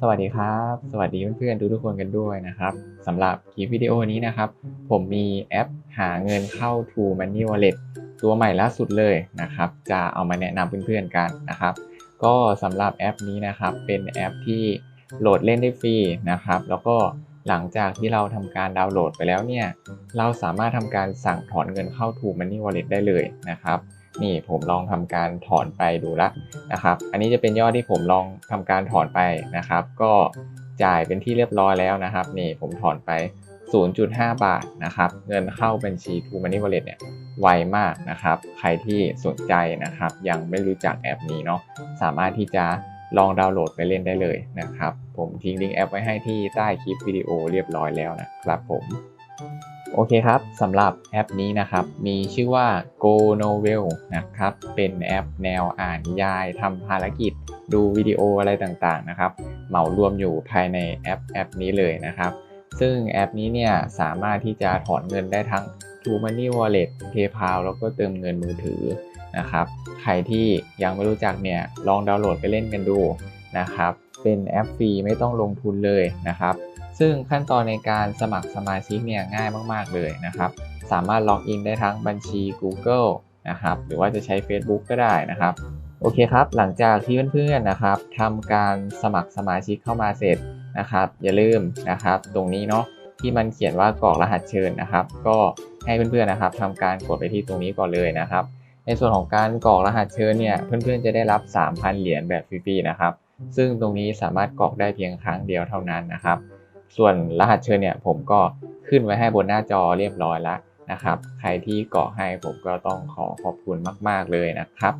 สวัสดีครับ สวัสดีเพื่อนๆทุกๆคนกันด้วยนะครับสำหรับคลิปวิดีโอนี้นะครับ ผมมีแอปหาเงินเข้า True Money Wallet ตัวใหม่ล่าสุดเลยนะครับ จะเอามาแนะนำเพื่อนๆกันนะครับ ก็สำหรับแอปนี้นะครับ เป็นแอปที่โหลดเล่นได้ฟรีนะครับ แล้วก็หลังจากที่เราทำการดาวน์โหลดไปแล้วเนี่ย เราสามารถทำการสั่งถอนเงินเข้า True Money Wallet ได้เลยนะครับ นี่ผมลองทำการถอนไปดูละนะครับ อันนี้จะเป็นยอดที่ผมลองทำการถอนไปนะครับ ก็จ่ายเป็นที่เรียบร้อยแล้วนะครับ นี่ผมถอนไป 0.5 บาทนะครับ เงินเข้าบัญชี True Money Wallet เนี่ยไวมากนะครับ ใครที่สนใจนะครับ ยังไม่รู้จักแอปนี้เนาะสามารถที่จะลองดาวน์โหลดไปเล่นได้เลยนะครับ ผมทิ้งลิงก์แอปไว้ให้ที่ใต้คลิปวิดีโอเรียบร้อยแล้วนะครับผม โอเคครับสำหรับแอปนี้นะครับมีชื่อว่า Go Novel นะครับเป็นแอปแนวอ่านนิยายทำภารกิจ ดูวิดีโออะไรต่างๆนะครับเหมารวมอยู่ภายในแอปแอปนี้เลยนะครับซึ่งแอปนี้เนี่ยสามารถที่จะถอนเงินได้ทั้ง True Money Wallet PayPal แล้วก็เติมเงินมือถือนะครับใครที่ยังไม่รู้จักเนี่ยลองดาวน์โหลดไปเล่นกันดูนะครับเป็นแอปฟรีไม่ต้องลงทุนเลยนะครับ ซึ่งขั้นตอนในการสมัครสมาชิกเนี่ยง่ายมาก ๆ เลยนะครับ สามารถล็อกอินได้ทั้งบัญชี Google นะครับ หรือว่าจะใช้ Facebook ก็ได้นะครับ โอเคครับ หลังจากที่เพื่อนๆนะครับทำการสมัครสมาชิกเข้ามาเสร็จนะครับ อย่าลืมนะครับ ตรงนี้เนาะที่มันเขียนว่ากรอกรหัสเชิญนะครับ ก็ให้เพื่อนๆนะครับทำการกดไปที่ตรงนี้ก่อนเลยนะครับ ในส่วนของการกรอกรหัสเชิญเนี่ยเพื่อนๆจะได้รับ 3,000 เหรียญแบบฟรีๆนะครับ ซึ่งตรงนี้สามารถกรอกได้เพียงครั้งเดียวเท่านั้นนะครับ ส่วนรหัสเชิญเนี่ยผมก็ขึ้นไว้ให้บนหน้าจอเรียบร้อยแล้วนะครับ ใครที่กรอให้ผมก็ต้องขอขอบคุณมาก ๆเลยนะครับ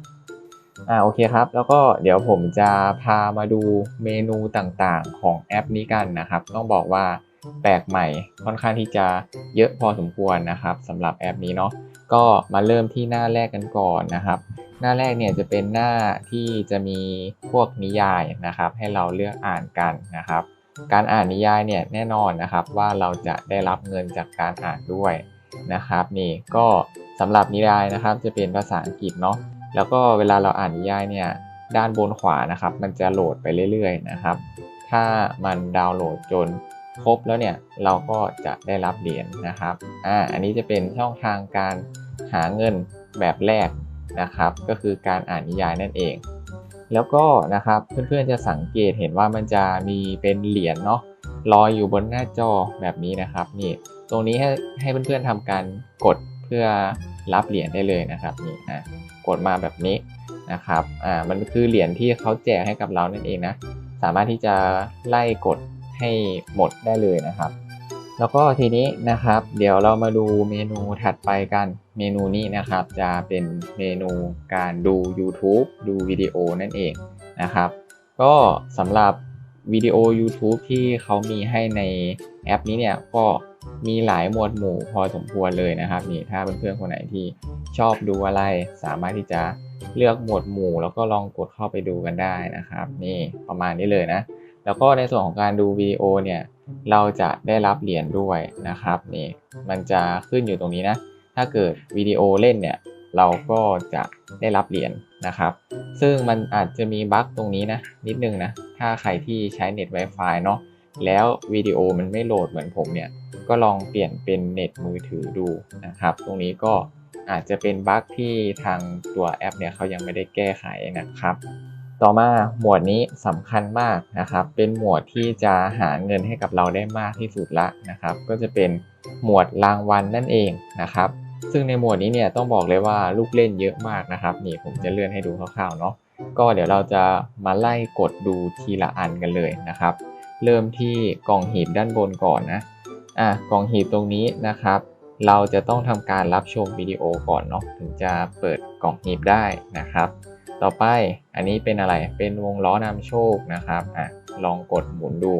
อ่าโอเคครับ แล้วก็เดี๋ยวผมจะพามาดูเมนูต่างๆ ของแอปนี้กันนะครับ ต้องบอกว่าแปลกใหม่ค่อนข้างที่จะเยอะพอสมควรนะครับสำหรับแอปนี้เนาะก็มาเริ่มที่หน้าแรกกันก่อนนะครับ หน้าแรกเนี่ยจะเป็นหน้าที่จะมีพวกนิยายนะครับ ให้เราเลือกอ่านกันนะครับ การอ่านนิยายเนี่ยแน่นอนนะครับว่าเราจะได้รับเงินจากการอ่านด้วยนะครับนี่ก็สำหรับนิยายนะครับจะเป็นภาษาอังกฤษเนาะแล้วก็เวลาเราอ่านนิยายเนี่ยด้านบนขวานะครับมันจะโหลดไปเรื่อยๆนะครับ ถ้ามันดาวน์โหลดจนครบแล้วเนี่ยเราก็จะได้รับเหรียญนะครับอ่าอันนี้จะเป็นช่องทางการหาเงินแบบแรกนะครับ ก็คือการอ่านนิยายนั่นเอง แล้วก็นะครับเพื่อนๆจะสังเกตเห็นว่ามันจะมีเป็นเหรียญเนาะลอยอยู่บนหน้าจอแบบนี้นะครับนี่ตรงนี้ให้ให้เพื่อนๆทำการกดเพื่อรับเหรียญได้เลยนะครับนี่อะกดมาแบบนี้นะครับอ่ามันคือเหรียญที่เขาแจกให้กับเรานั่นเองนะสามารถที่จะไล่กดให้หมดได้เลยนะครับ แล้วก็ทีนี้นะครับ เดี๋ยวเรามาดูเมนูถัดไปกันเมนูนี้นะครับ จะเป็นเมนูการดู YouTube ดูวิดีโอนั่นเองนะครับ ก็สำหรับวิดีโอ YouTube ที่เขามีให้ในแอปนี้เนี่ยก็มีหลายหมวดหมู่พอสมควรเลยนะครับนี่ถ้าเพื่อนๆคนไหนที่ชอบดูอะไรสามารถที่จะเลือกหมวดหมู่ แล้วก็ลองกดเข้าไปดูกันได้นะครับ นี่ประมาณนี้เลยนะ แล้วก็ในส่วนของการดูวิดีโอเนี่ย เราจะได้รับเหรียญด้วยนะครับนี่มันจะขึ้นอยู่ตรงนี้นะ ถ้าเกิดวิดีโอเล่นเนี่ยเราก็จะได้รับเหรียญนะครับ ซึ่งมันอาจจะมีบั๊กตรงนี้นะ นิดนึงนะ ถ้าใครที่ใช้เน็ต Wi-Fi เนาะแล้ววิดีโอมันไม่โหลดเหมือนผมเนี่ย ก็ลองเปลี่ยนเป็นเน็ตมือถือดูนะครับ ตรงนี้ก็อาจจะเป็นบั๊กที่ทางตัวแอปเนี่ยเขายังไม่ได้แก้ไขนะครับ ต่อมาหมวดนี้สำคัญมากนะครับ เป็นหมวดที่จะหาเงินให้กับเราได้มากที่สุดละนะครับ ก็จะเป็นหมวดรางวัลนั่นเองนะครับ ซึ่งในหมวดนี้เนี่ยต้องบอกเลยว่าลูกเล่นเยอะมากนะครับนี่ผมจะเลื่อนให้ดูคร่าวๆเนาะก็เดี๋ยวเราจะมาไล่กดดูทีละอันกันเลยนะครับ เริ่มที่กล่องหีบด้านบนก่อนนะอะกล่องหีบตรงนี้นะครับ เราจะต้องทำการรับชมวิดีโอก่อนเนาะถึงจะเปิดกล่องหีบได้นะครับ ต่อไปอันนี้เป็นอะไรเป็นวงล้อนำโชคนะครับอะลองกดหมุนดู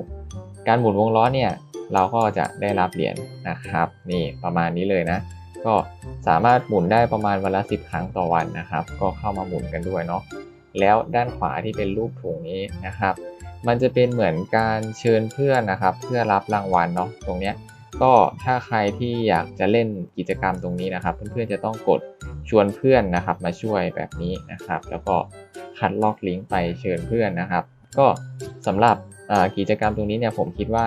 การหมุนวงล้อเนี่ยเราก็จะได้รับเหรียญนะครับ นี่ประมาณนี้เลยนะ ก็สามารถหมุนได้ประมาณวันละ 10 ครั้งต่อวันนะครับ ก็เข้ามาหมุนกันด้วยเนาะแล้วด้านขวาที่เป็นรูปถุงนี้นะครับ มันจะเป็นเหมือนการเชิญเพื่อนนะครับ เพื่อรับรางวัลเนาะตรงเนี้ยก็ถ้าใครที่อยากจะเล่นกิจกรรมตรงนี้นะครับ เพื่อนๆจะต้องกด ชวนเพื่อนนะครับมาช่วยแบบนี้นะครับ แล้วก็คัดลอกลิงก์ไปเชิญเพื่อนนะครับ ก็สำหรับกิจกรรมตรงนี้เนี่ยผมคิดว่า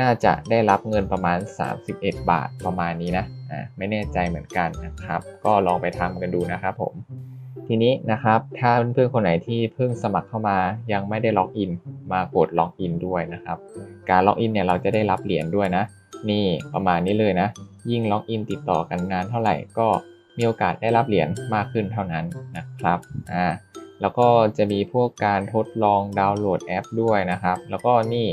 น่าจะได้รับเงินประมาณ 31 บาทประมาณนี้นะอ่าไม่แน่ใจเหมือนกันนะครับ ก็ลองไปทำกันดูนะครับผมทีนี้นะครับถ้าเพื่อนๆคนไหนที่เพิ่งสมัครเข้ามายังไม่ได้ล็อกอินมากดล็อกอินด้วยนะครับ การล็อกอินเนี่ยเราจะได้รับเหรียญด้วยนะ นี่ประมาณนี้เลยนะ ยิ่งล็อกอินติดต่อกันนานเท่าไหร่ก็ มีโอกาสได้รับเหรียญมากขึ้นเท่านั้นนะครับอ่าแล้วก็จะมีพวกการทดลองดาวน์โหลดแอปด้วยนะครับ แล้วก็นี่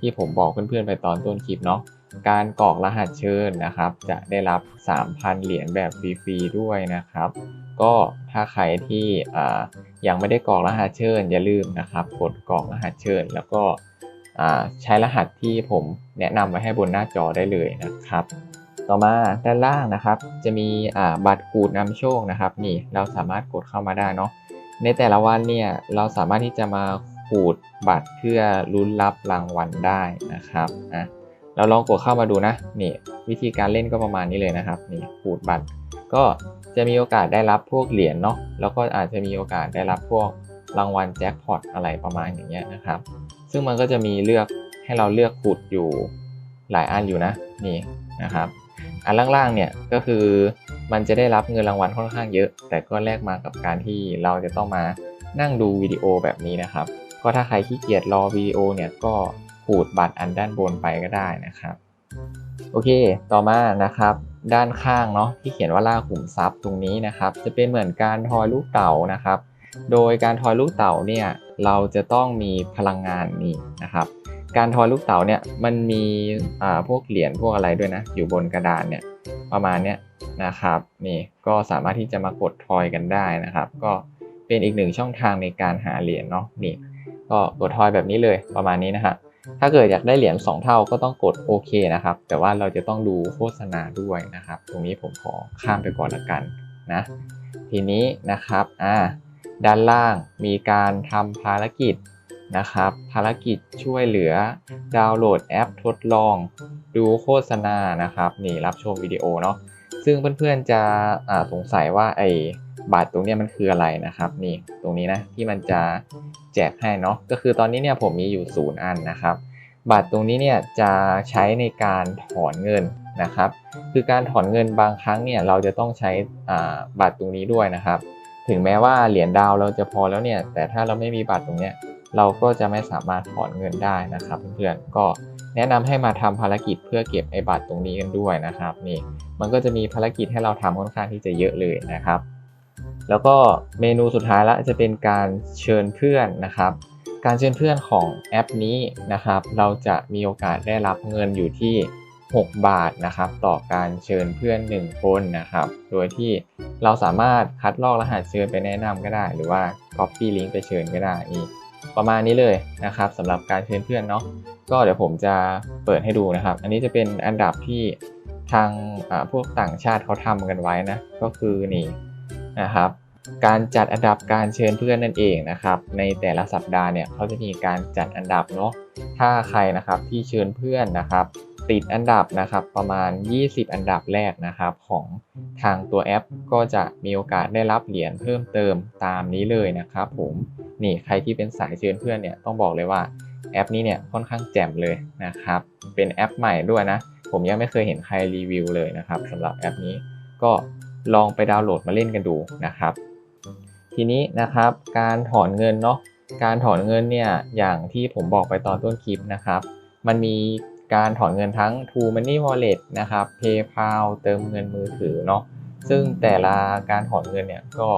ที่ผมบอกเพื่อนๆไปตอนต้นคลิปเนาะการกรอกรหัสเชิญนะครับ จะได้รับ 3,000 เหรียญแบบฟรีๆด้วยนะครับ ก็ถ้าใครที่อ่ายังไม่ได้กรอกรหัสเชิญอย่าลืมนะครับกดกรอกรหัสเชิญ แล้วก็อ่าใช้รหัสที่ผมแนะนำไว้ให้บนหน้าจอได้เลยนะครับ ต่อมาด้านล่างนะครับ จะมีบัตรขูดนำโชคนะครับ นี่เราสามารถกดเข้ามาได้เนาะในแต่ละวันเนี่ยเราสามารถที่จะมาขูดบัตรเพื่อลุ้นรับรางวัลได้นะครับอะเราลองกดเข้ามาดูนะนี่วิธีการเล่นก็ประมาณนี้เลยนะครับนี่ขูดบัตร ก็จะมีโอกาสได้รับพวกเหรียญเนาะแล้วก็อาจจะมีโอกาสได้รับพวกรางวัลแจ็คพอตอะไรประมาณอย่างเงี้ยนะครับ ซึ่งมันก็จะมีเลือกให้เราเลือกขูดอยู่หลายอันอยู่นะนี่นะครับ อันล่างๆเนี่ยก็คือมันจะได้รับเงินรางวัลค่อนข้างเยอะ แต่ก็แลกมากับการที่เราจะต้องมานั่งดูวิดีโอแบบนี้นะครับ ก็ถ้าใครขี้เกียจรอวิดีโอเนี่ยก็ขูดบัตรอันด้านบนไปก็ได้นะครับ โอเค ต่อมานะครับด้านข้างเนาะที่เขียนว่าล่าขุมทรัพย์ตรงนี้นะครับ จะเป็นเหมือนการทอยลูกเต๋านะครับ โดยการทอยลูกเต๋าเนี่ยเราจะต้องมีพลังงานนี่นะครับ การทอยลูกเต๋าเนี่ยมันมีอ่าพวกเหรียญพวกอะไรด้วยนะ อยู่บนกระดานเนี่ยประมาณเนี้ยนะครับนี่ก็สามารถที่จะมากดทอยกันได้นะครับ ก็เป็นอีกหนึ่งช่องทางในการหาเหรียญเนาะนี่ก็กดทอยแบบนี้เลยประมาณนี้นะฮะถ้าเกิดอยากได้เหรียญ2 เท่าก็ต้องกดโอเคนะครับ แต่ว่าเราจะต้องดูโฆษณาด้วยนะครับ ตรงนี้ผมขอข้ามไปก่อนละกันนะ ทีนี้นะครับอ่าด้านล่างมีการทำภารกิจ นะครับ ภารกิจช่วยเหลือดาวน์โหลดแอปทดลอง ดูโฆษณานะครับนี่รับชมวิดีโอเนาะซึ่งเพื่อนๆจะอ่าสงสัยว่าไอ้บัตรตรงนี้มันคืออะไรนะครับ นี่ตรงนี้นะที่มันจะแจกให้เนาะก็คือตอนนี้เนี่ยผมมีอยู่ศูนย์อันนะครับ บัตรตรงนี้เนี่ยจะใช้ในการถอนเงินนะครับ คือการถอนเงินบางครั้งเนี่ยเราจะต้องใช้บัตรตรงนี้ด้วยนะครับ ถึงแม้ว่าเหรียญดาวเราจะพอแล้วเนี่ยแต่ถ้าเราไม่มีบัตรตรงเนี้ย เราก็จะไม่สามารถถอนเงินได้นะครับ เพื่อนๆก็แนะนำให้มาทำภารกิจเพื่อเก็บไอ้บัตรตรงนี้กันด้วยนะครับนี่มันก็จะมีภารกิจให้เราทำค่อนข้างที่จะเยอะเลยนะครับ แล้วก็เมนูสุดท้ายละจะเป็นการเชิญเพื่อนนะครับ การเชิญเพื่อนของแอปนี้นะครับ เราจะมีโอกาสได้รับเงินอยู่ที่ 6 บาทนะครับ ต่อการเชิญเพื่อน 1 คนนะครับ โดยที่เราสามารถคัดลอกรหัสเชิญไปแนะนำก็ได้ หรือว่า copy link ไปเชิญก็ได้นี่ ประมาณนี้เลยนะครับสำหรับการเชิญเพื่อนเนาะก็เดี๋ยวผมจะเปิดให้ดูนะครับ อันนี้จะเป็นอันดับที่ทางพวกต่างชาติเขาทำกันไว้นะ ก็คือนี่นะครับ การจัดอันดับการเชิญเพื่อนนั่นเองนะครับ ในแต่ละสัปดาห์เนี่ยเขาจะมีการจัดอันดับเนาะถ้าใครนะครับที่เชิญเพื่อนนะครับ ติดอันดับนะครับประมาณ 20 อันดับแรกนะครับของทางตัวแอป ก็จะมีโอกาสได้รับเหรียญเพิ่มเติมตามนี้เลยนะครับผมนี่ใครที่เป็นสายเชิญเพื่อนเนี่ยต้องบอกเลยว่าแอปนี้เนี่ยค่อนข้างแจ่มเลยนะครับเป็นแอปใหม่ด้วยนะ ผมยังไม่เคยเห็นใครรีวิวเลยนะครับสำหรับแอปนี้ก็ลองไปดาวน์โหลดมาเล่นกันดูนะครับ ทีนี้นะครับการถอนเงินเนาะการถอนเงินเนี่ยอย่างที่ผมบอกไปตอนต้นคลิปนะครับ มันมี การถอนเงินทั้ง True Money Wallet นะครับ PayPal เติมเงินมือถือเนาะซึ่งแต่ละการถอนเงินเนี่ยก็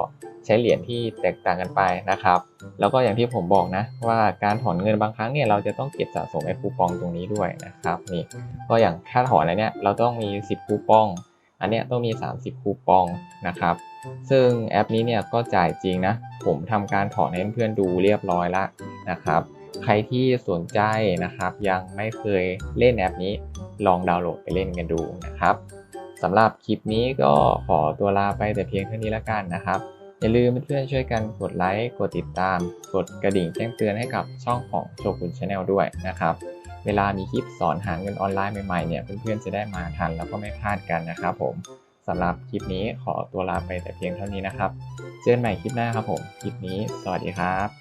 ใช้เหรียญที่แตกต่างกันไปนะครับ แล้วก็อย่างที่ผมบอกนะว่าการถอนเงินบางครั้งเนี่ยเราจะต้องเก็บสะสมไอ้คูปองตรงนี้ด้วยนะครับนี่ก็อย่างค่าถอนอะไรเนี่ยเราต้องมี 10 คูปอง อันเนี้ยต้องมี 30 คูปองนะครับ ซึ่งแอปนี้เนี่ยก็จ่ายจริงนะ ผมทำการถอนให้เพื่อนดูเรียบร้อยละนะครับ ใครที่สนใจนะครับ ยังไม่เคยเล่นแอปนี้ลองดาวน์โหลดไปเล่นกันดูนะครับสำหรับคลิปนี้ก็ขอตัวลาไปแต่เพียงเท่านี้ละกันนะครับ อย่าลืมเพื่อนๆช่วยกันกดไลค์กดติดตาม กดกระดิ่งแจ้งเตือนให้กับช่องของโชกุนชาแนลด้วยนะครับเวลามีคลิปสอนหาเงินออนไลน์ใหม่ๆเนี่ยเพื่อนๆจะได้มาทันแล้วก็ไม่พลาดกันนะครับผมสำหรับคลิปนี้ขอตัวลาไปแต่เพียงเท่านี้นะครับ เจอกันใหม่คลิปหน้าครับผม คลิปนี้สวัสดีครับ